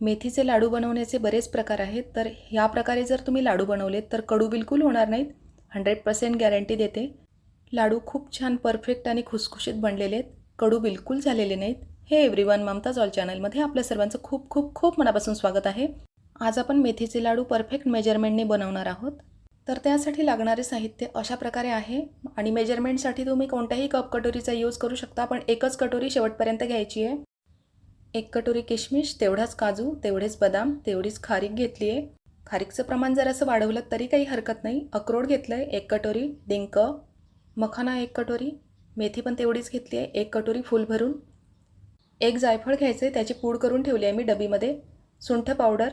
मेथीचे लाडू बनवण्याचे बरेच प्रकार आहेत. तर ह्या प्रकारे जर तुम्ही लाडू बनवलेत तर कडू बिलकुल होणार नाहीत. हंड्रेड पर्सेंट गॅरंटी देते. लाडू खूप छान परफेक्ट आणि खुसखुशीत बनलेले आहेत. कडू बिलकुल झालेले नाहीत. हे एव्हरीवन ममताज ऑल चॅनलमध्ये आपल्या सर्वांचं खूप खूप खूप मनापासून स्वागत आहे. आज आपण मेथीचे लाडू परफेक्ट मेजरमेंटने बनवणार आहोत. तर त्यासाठी लागणारे साहित्य अशा प्रकारे आहे. आणि मेजरमेंटसाठी तुम्ही कोणत्याही कप कटोरीचा यूज करू शकता पण एकच कटोरी शेवटपर्यंत घ्यायची आहे. एक कटोरी किशमिश तेवढाच काजू तेवढेच बदाम तेवढीच खारीक घेतली आहे. खारीकचं प्रमाण जर असं वाढवलं तरी काही हरकत नाही. अक्रोड घेतलं आहे एक कटोरी. डिंक मखाना एक कटोरी. मेथी पण तेवढीच घेतली आहे एक कटोरी फुल भरून. एक जायफळ घ्यायचं आहे त्याची पूड करून ठेवली आहे मी डबीमध्ये. सुंठ पावडर.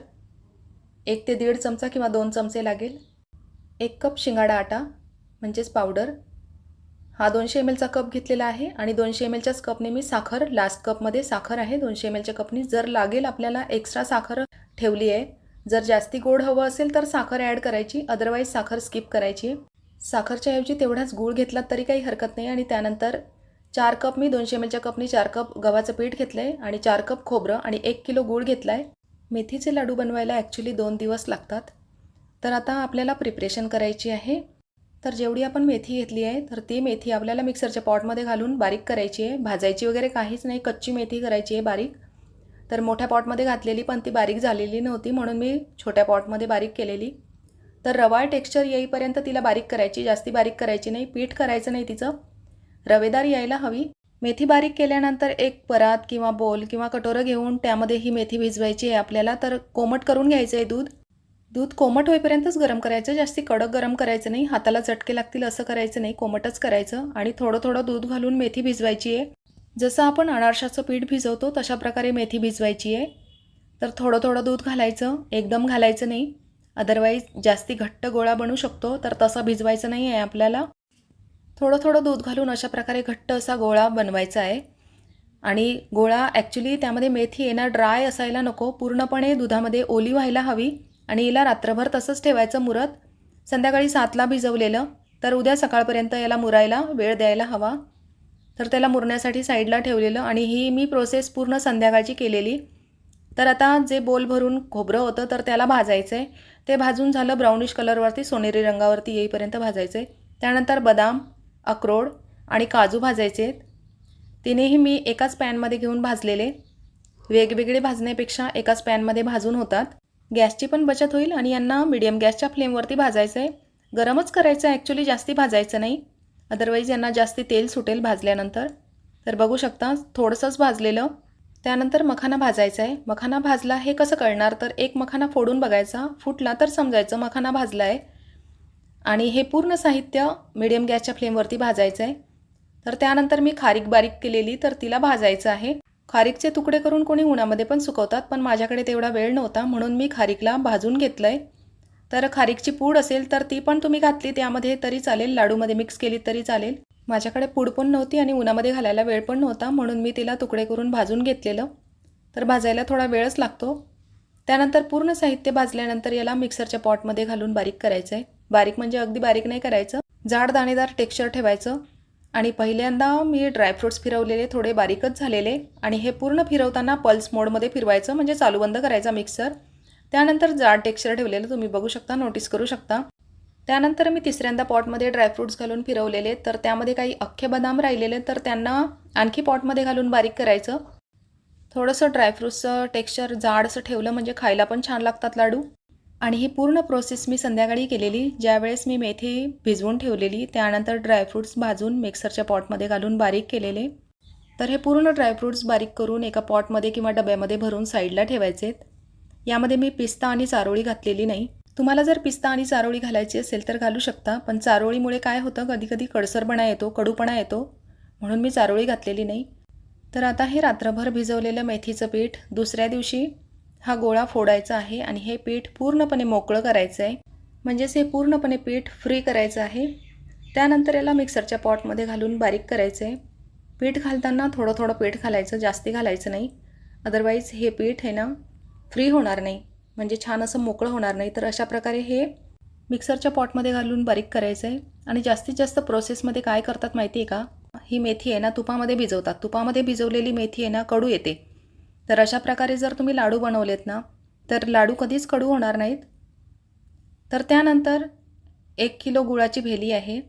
एक ते दीड चमचा किंवा दोन चमचे लागेल. एक कप शिंगाडा आटा म्हणजेच पावडर. हा दोनशे एम एलचा कप घेतलेला आहे आणि दोनशे एम एलच्याच कपने मी साखर लास्ट कपमध्ये साखर आहे. दोनशे एम एलच्या कपनी जर लागेल आपल्याला एक्स्ट्रा साखर ठेवली आहे. जर जास्ती गोड हवं असेल तर साखर ॲड करायची अदरवाईज साखर स्किप करायची. साखरच्या ऐवजी तेवढाच गूळ घेतलात तरी काही हरकत नाही आणि त्यानंतर चार कप मी दोनशे एम एलच्या कपनी चार कप गव्हाचं पीठ घेतलं आहे आणि चार कप खोबरं आणि एक किलो गूळ घेतला आहे मेथीचे लाडू बनवायला ॲक्च्युली दोन दिवस लागतात. तर आता आपल्याला प्रिपरेशन करायची आहे. तर जेवढी आपण मेथी घेतली आहे तर ती मेथी आपल्याला मिक्सरच्या पॉटमध्ये घालून बारीक करायची आहे. भाजायची वगैरे काहीच नाही कच्ची मेथी करायची आहे बारीक. तर मोठ्या पॉटमध्ये घातलेली पण ती बारीक झालेली नव्हती म्हणून मी छोट्या पॉटमध्ये बारीक केलेली. तर रवाळ टेक्स्चर येईपर्यंत तिला बारीक करायची जास्ती बारीक करायची नाही पीठ करायचं नाही तिचं. रवेदार यायला हवी. मेथी बारीक केल्यानंतर एक परात किंवा बोल किंवा कटोरं घेऊन त्यामध्ये ही मेथी भिजवायची आहे आपल्याला. तर कोमट करून घ्यायचं आहे दूध. दूध कोमट होईपर्यंतच गरम करायचं जास्ती कडक गरम करायचं नाही हाताला चटके लागतील असं करायचं नाही कोमटच करायचं आणि थोडं थोडं दूध घालून मेथी भिजवायची आहे. जसं आपण अनारशाचं पीठ भिजवतो तशा प्रकारे मेथी भिजवायची आहे. तर थोडं थोडं दूध घालायचं एकदम घालायचं नाही. अदरवाईज जास्ती घट्ट गोळा बनू शकतो तर तसं भिजवायचं नाही आहे आपल्याला. थोडं थोडं दूध घालून अशा प्रकारे घट्ट असा गोळा बनवायचा आहे. आणि गोळा ॲक्च्युली त्यामध्ये मेथी येणं ड्राय असायला नको पूर्णपणे दुधामध्ये ओली व्हायला हवी. आणि हिला रात्रभर तसंच ठेवायचं मुरत. संध्याकाळी सातला भिजवलेलं तर उद्या सकाळपर्यंत याला मुरायला वेळ द्यायला हवा. तर त्याला मुरण्यासाठी साईडला ठेवलेलं आणि ही मी प्रोसेस पूर्ण संध्याकाळची केलेली. तर आता जे बोल भरून खोबरं होतं तर त्याला भाजायचं आहे ते भाजून झालं ब्राउनिश कलरवरती सोनेरी रंगावरती येईपर्यंत भाजायचं आहे त्यानंतर बदाम अक्रोड आणि काजू भाजायचे आहेत. तिनेही मी एकाच पॅनमध्ये घेऊन भाजलेले. वेगवेगळे भाजण्यापेक्षा एकाच पॅनमध्ये भाजून होतात. गॅसची पण बचत होईल आणि यांना मिडियम गॅसच्या फ्लेमवरती भाजायचं आहे गरमच करायचं आहे ॲक्च्युली जास्ती भाजायचं नाही. अदरवाईज यांना जास्ती तेल सुटेल भाजल्यानंतर. तर बघू शकता थोडंसंच भाजलेलं. त्यानंतर मखाना भाजायचा आहे. मखाना भाजला हे कसं कळणार? तर एक मखाना फोडून बघायचा. फुटला तर समजायचं मखाना भाजला आहे आणि हे पूर्ण साहित्य मिडियम गॅसच्या फ्लेमवरती भाजायचं आहे तर त्यानंतर मी खारीक बारीक केलेली तर तिला भाजायचं आहे. खारीकचे तुकडे करून कोणी उन्हामध्ये पण सुकवतात पण माझ्याकडे तेवढा वेळ नव्हता म्हणून मी खारीकला भाजून घेतलं आहे तर खारीकची पूड असेल तर ती पण तुम्ही घातली त्यामध्ये तरी चालेल. लाडूमध्ये मिक्स केली तरी चालेल. माझ्याकडे पूड पण नव्हती आणि उन्हामध्ये घालायला वेळ पण नव्हता म्हणून मी तिला तुकडे करून भाजून घेतलेलं. तर भाजायला थोडा वेळच लागतो. त्यानंतर पूर्ण साहित्य भाजल्यानंतर याला मिक्सरच्या पॉटमध्ये घालून बारीक करायचं आहे बारीक म्हणजे अगदी बारीक नाही करायचं. जाड दाणेदार टेक्स्चर ठेवायचं. आणि पहिल्यांदा मी ड्रायफ्रूट्स फिरवलेले थोडे बारीकच झालेले आणि हे पूर्ण फिरवताना पल्स मोडमध्ये फिरवायचं म्हणजे चालू बंद करायचा मिक्सर त्यानंतर जाड टेक्स्चर ठेवलेलं तुम्ही बघू शकता नोटीस करू शकता. त्यानंतर मी तिसऱ्यांदा पॉटमध्ये ड्रायफ्रूट्स घालून फिरवलेले तर त्यामध्ये काही अख्खे बदाम राहिलेले तर त्यांना आणखी पॉटमध्ये घालून बारीक करायचं. थोडंसं ड्रायफ्रूट्सचं टेक्स्चर जाडसं ठेवलं म्हणजे खायला पण छान लागतात लाडू. आणि ही पूर्ण प्रोसेस मी संध्याकाळी केलेली. ज्यावेळेस मी मेथी भिजवून ठेवलेली त्यानंतर ड्रायफ्रूट्स भाजून मिक्सरच्या पॉटमध्ये घालून बारीक केलेले. तर हे पूर्ण ड्रायफ्रूट्स बारीक करून एका पॉटमध्ये किंवा डब्यामध्ये भरून साईडला ठेवायचे आहेत यामध्ये मी पिस्ता आणि चारोळी घातलेली नाही. तुम्हाला जर पिस्ता आणि चारोळी घालायची असेल तर घालू शकता पण चारोळीमुळे काय होतं? कधी कधी कडसरपणा येतो कडूपणा येतो म्हणून मी चारोळी घातलेली नाही. तर आता हे रात्रभर भिजवलेलं मेथीचं पीठ दुसऱ्या दिवशी हा गोळा फोडायचा आहे आणि हे पीठ पूर्णपणे मोकळं करायचं आहे. म्हणजेच हे पूर्णपणे पीठ फ्री करायचं आहे. त्यानंतर याला मिक्सरच्या पॉटमध्ये घालून बारीक करायचं आहे. पीठ घालताना थोडं थोडं पीठ घालायचं जास्ती घालायचं नाही. अदरवाईज हे पीठ आहे ना फ्री होणार नाही. म्हणजे छान असं मोकळं होणार नाही. तर अशा प्रकारे हे मिक्सरच्या पॉटमध्ये घालून बारीक करायचं आहे. आणि जास्तीत जास्त प्रोसेसमध्ये काय करतात माहिती आहे का? ही मेथी आहे ना तुपामध्ये भिजवतात. तुपामध्ये भिजवलेली मेथी आहे ना कडू येते. तर अशा प्रकारे जर तुम्ही लाडू बनवलेत ना तर लाडू कधीच कडू होणार नाहीत. तर त्यानंतर एक किलो गुळाची भेली आहे.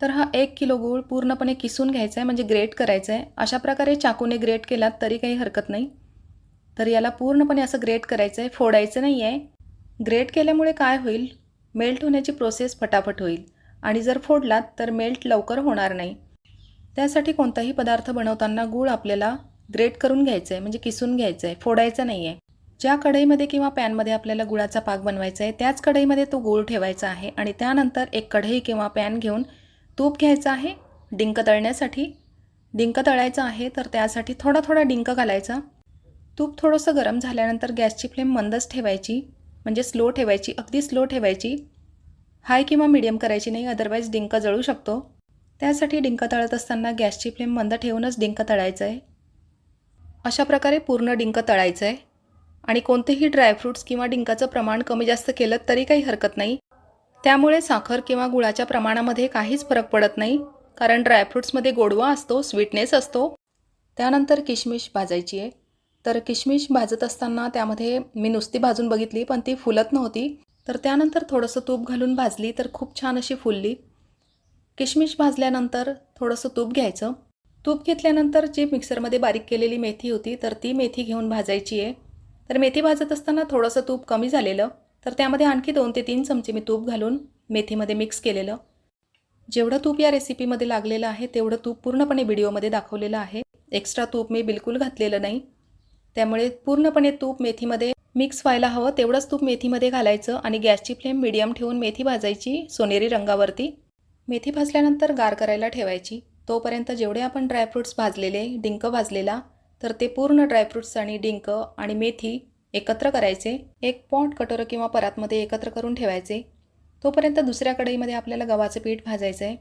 तर हा एक किलो गूळ पूर्णपणे किसून घ्यायचा आहे म्हणजे ग्रेट करायचं आहे अशा प्रकारे चाकूने ग्रेट केलात तरी काही हरकत नाही. तर याला पूर्णपणे असं ग्रेट करायचं आहे फोडायचं नाही आहे ग्रेट केल्यामुळे काय होईल? मेल्ट होण्याची प्रोसेस फटाफट होईल. आणि जर फोडलात तर मेल्ट लवकर होणार नाही. त्यासाठी कोणताही पदार्थ बनवताना गूळ आपल्याला ग्रेट करून घ्यायचं आहे म्हणजे किसून घ्यायचं आहे फोडायचं नाही आहे ज्या कढईमध्ये किंवा पॅनमध्ये आपल्याला गुळाचा पाक बनवायचा आहे त्याच कढईमध्ये तो गूळ ठेवायचा आहे आणि त्यानंतर एक कढई किंवा पॅन घेऊन तूप घ्यायचं आहे डिंक तळण्यासाठी. डिंक तळायचं आहे तर त्यासाठी थोडा थोडा डिंक घालायचा. तूप थोडंसं गरम झाल्यानंतर गॅसची फ्लेम मंदच ठेवायची म्हणजे स्लो ठेवायची अगदी स्लो ठेवायची. हाय किंवा मिडियम करायची नाही अदरवाईज डिंक जळू शकतो. त्यासाठी डिंक तळत असताना गॅसची फ्लेम मंद ठेवूनच डिंक तळायचं आहे अशा प्रकारे पूर्ण डिंक तळायचं आहे आणि कोणतेही ड्रायफ्रूट्स किंवा डिंकाचं प्रमाण कमी जास्त केलं तरी काही हरकत नाही. त्यामुळे साखर किंवा गुळाच्या प्रमाणामध्ये काहीच फरक पडत नाही. कारण ड्रायफ्रूट्समध्ये गोडवा असतो स्वीटनेस असतो. त्यानंतर किशमिश भाजायची आहे. तर किशमिश भाजत असताना त्यामध्ये मी नुसती भाजून बघितली पण ती फुलत नव्हती. तर त्यानंतर थोडंसं तूप घालून भाजली तर खूप छान अशी फुलली. किशमिश भाजल्यानंतर थोडंसं तूप घ्यायचं. तूप घेतल्यानंतर जी मिक्सरमध्ये बारीक केलेली मेथी होती तर ती मेथी घेऊन भाजायची आहे. तर मेथी भाजत असताना थोडंसं तूप कमी झालेलं तर त्यामध्ये आणखी दोन ते तीन चमचे मी तूप घालून मेथीमध्ये मिक्स केलेलं. जेवढं तूप या रेसिपीमध्ये लागलेलं आहे तेवढं तूप पूर्णपणे व्हिडिओमध्ये दाखवलेलं आहे. एक्स्ट्रा तूप मी बिलकुल घातलेलं नाही. त्यामुळे पूर्णपणे तूप मेथीमध्ये मिक्स व्हायला हवं तेवढंच तूप मेथीमध्ये घालायचं आणि गॅसची फ्लेम मिडियम ठेवून मेथी भाजायची सोनेरी रंगावरती. मेथी भाजल्यानंतर गार करायला ठेवायची. तोपर्यंत जेवढे आपण ड्रायफ्रूट्स भाजलेले डिंक भाजलेला तर ते पूर्ण ड्रायफ्रूट्स आणि डिंक आणि मेथी एकत्र करायचे. एक पॉट कटोरं किंवा परातमध्ये एकत्र करून ठेवायचे. तोपर्यंत दुसऱ्या कढईमध्ये आपल्याला गव्हाचं पीठ भाजायचं आहे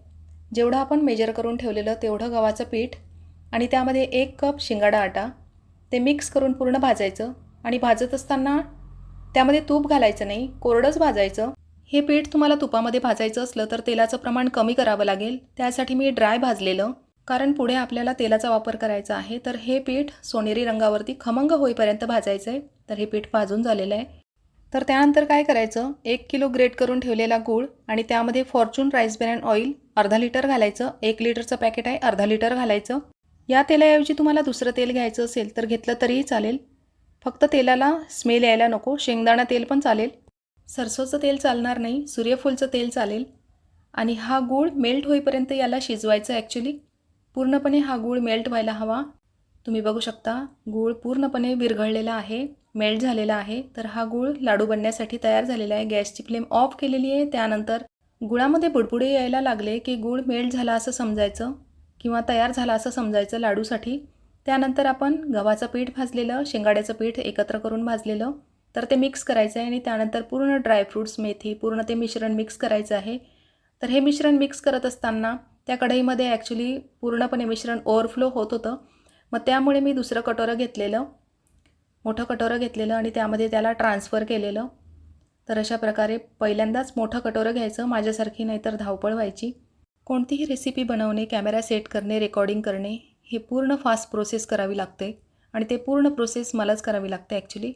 जेवढं आपण मेजर करून ठेवलेलं तेवढं गव्हाचं पीठ आणि त्यामध्ये एक कप शिंगाडा आटा. ते मिक्स करून पूर्ण भाजायचं आणि भाजत असताना त्यामध्ये तूप घालायचं नाही कोरडंच भाजायचं. हे पीठ तुम्हाला तुपामध्ये भाजायचं असलं तर तेलाचं प्रमाण कमी करावं लागेल. त्यासाठी मी ड्राय भाजलेलं. कारण पुढे आपल्याला तेलाचा वापर करायचा आहे तर हे पीठ सोनेरी रंगावरती खमंग होईपर्यंत भाजायचं आहे तर हे पीठ भाजून झालेलं आहे. तर त्यानंतर काय करायचं? एक किलो ग्रेट करून ठेवलेला गूळ आणि त्यामध्ये फॉर्च्यून राईस ब्रँड ऑइल अर्धा लिटर घालायचं. एक लिटरचं पॅकेट आहे अर्धा लिटर घालायचं. या तेलाऐवजी तुम्हाला दुसरं तेल घ्यायचं असेल तर घेतलं तरीही चालेल. फक्त तेलाला स्मेल यायला नको. शेंगदाणा तेल पण चालेल. सरसोचं तेल चालणार नाही सूर्यफूलचं तेल चालेल. आणि हा गूळ मेल्ट होईपर्यंत याला शिजवायचं ॲक्च्युली पूर्णपणे हा गूळ मेल्ट व्हायला हवा. तुम्ही बघू शकता गूळ पूर्णपणे विरघळलेला आहे मेल्ट झालेला आहे. तर हा गूळ लाडू बनण्यासाठी तयार झालेला आहे. गॅसची फ्लेम ऑफ केलेली आहे. त्यानंतर गुळामध्ये बुडबुडे यायला लागले की गूळ मेल्ट झाला असं समजायचं किंवा तयार झाला असं समजायचं लाडूसाठी. त्यानंतर आपण गव्हाचं पीठ भाजलेलं शेंगाड्याचं पीठ एकत्र करून भाजलेलं तर ते मिक्स करायचं आहे आणि त्यानंतर पूर्ण ड्रायफ्रूट्स मेथी पूर्ण ते मिश्रण मिक्स करायचं आहे. तर हे मिश्रण मिक्स करत असताना त्या कढईमध्ये ॲक्च्युली पूर्णपणे मिश्रण ओव्हरफ्लो होत होतं. मग त्यामुळे मी दुसरं कटोरं घेतलेलं मोठं कटोरं घेतलेलं आणि त्यामध्ये त्याला ट्रान्सफर केलेलं. तर अशा प्रकारे पहिल्यांदाच मोठं कटोरं घ्यायचं माझ्यासारखी नाहीतर धावपळ व्हायची. कोणतीही रेसिपी बनवणे कॅमेरा सेट करणे रेकॉर्डिंग करणे हे पूर्ण फास्ट प्रोसेस करावी लागते. आणि ते पूर्ण प्रोसेस मलाच करावी लागते ॲक्च्युली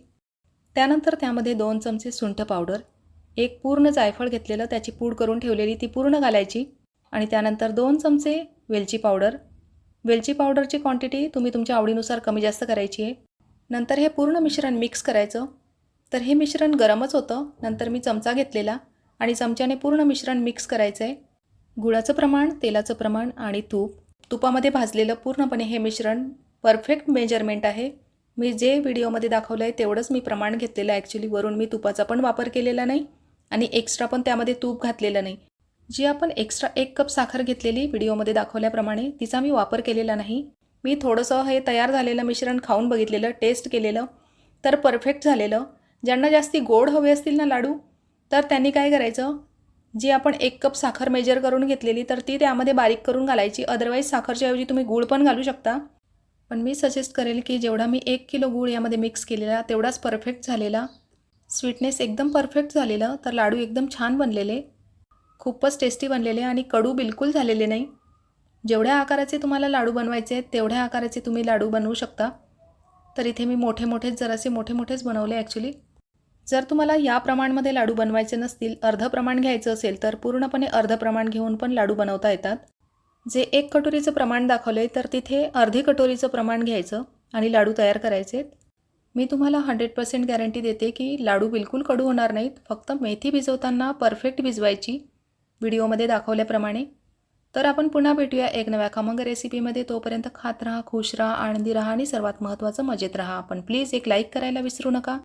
त्यानंतर त्यामध्ये दोन चमचे सुंठ पावडर एक पूर्ण जायफळ घेतलेलं त्याची पूड करून ठेवलेली ती पूर्ण घालायची आणि त्यानंतर दोन चमचे वेलची पावडर. वेलची पावडरची क्वांटिटी तुम्ही तुमच्या आवडीनुसार कमी जास्त करायची आहे. नंतर हे पूर्ण मिश्रण मिक्स करायचं. तर हे मिश्रण गरमच होतं नंतर मी चमचा घेतलेला आणि चमच्याने पूर्ण मिश्रण मिक्स करायचं आहे गुळाचं प्रमाण तेलाचं प्रमाण आणि तूप. तुपामध्ये भाजलेलं पूर्णपणे हे मिश्रण परफेक्ट मेजरमेंट आहे. मी जे व्हिडिओमध्ये दाखवलं आहे तेवढंच मी प्रमाण घेतलेलं आहे ॲक्च्युली वरून मी तुपाचा पण वापर केलेला नाही आणि एक्स्ट्रा पण त्यामध्ये तूप घातलेलं नाही. जी आपण एक्स्ट्रा एक कप साखर घेतलेली व्हिडिओमध्ये दाखवल्याप्रमाणे तिचा मी वापर केलेला नाही. मी थोडंसं हे तयार झालेलं मिश्रण खाऊन बघितलेलं टेस्ट केलेलं तर परफेक्ट झालेलं. ज्यांना जास्ती गोड हवे असतील ना लाडू तर त्यांनी काय करायचं? जी आपण एक कप साखर मेजर करून घेतलेली तर ती त्यामध्ये बारीक करून घालायची. अदरवाईज साखरच्या ऐवजी तुम्ही गूळ पण घालू शकता. पण मी सजेस्ट करेल की जेवढा मी एक किलो गूळ यामध्ये मिक्स केलेला तेवढाच परफेक्ट झालेला. स्वीटनेस एकदम परफेक्ट झालेलं तर लाडू एकदम छान बनलेले. खूपच टेस्टी बनलेले आणि कडू बिलकुल झालेले नाही. जेवढ्या आकाराचे तुम्हाला लाडू बनवायचे आहेत तेवढ्या आकाराचे तुम्ही लाडू बनवू शकता. तर इथे मी मोठे मोठेच जरासे मोठे मोठेच बनवले ॲक्च्युली जर तुम्हाला या प्रमाणमध्ये लाडू बनवायचे नसतील अर्ध प्रमाण घ्यायचं असेल तर पूर्णपणे अर्ध प्रमाण घेऊन पण लाडू बनवता येतात. जे एक कटोरीचं प्रमाण दाखवलं आहे तर तिथे अर्धी कटोरीचं प्रमाण घ्यायचं आणि लाडू तयार करायचे मी तुम्हाला हंड्रेड पर्सेंट गॅरंटी देते की लाडू बिलकुल कडू होणार नाहीत. फक्त मेथी भिजवताना परफेक्ट भिजवायची व्हिडिओमध्ये दाखवल्याप्रमाणे. तर आपण पुन्हा भेटूया एक नव्या खमंग रेसिपीमध्ये. तोपर्यंत खात राहा खुश राहा आनंदी राहा आणि सर्वात महत्त्वाचं मजेत राहा. पण प्लीज एक लाईक करायला विसरू नका.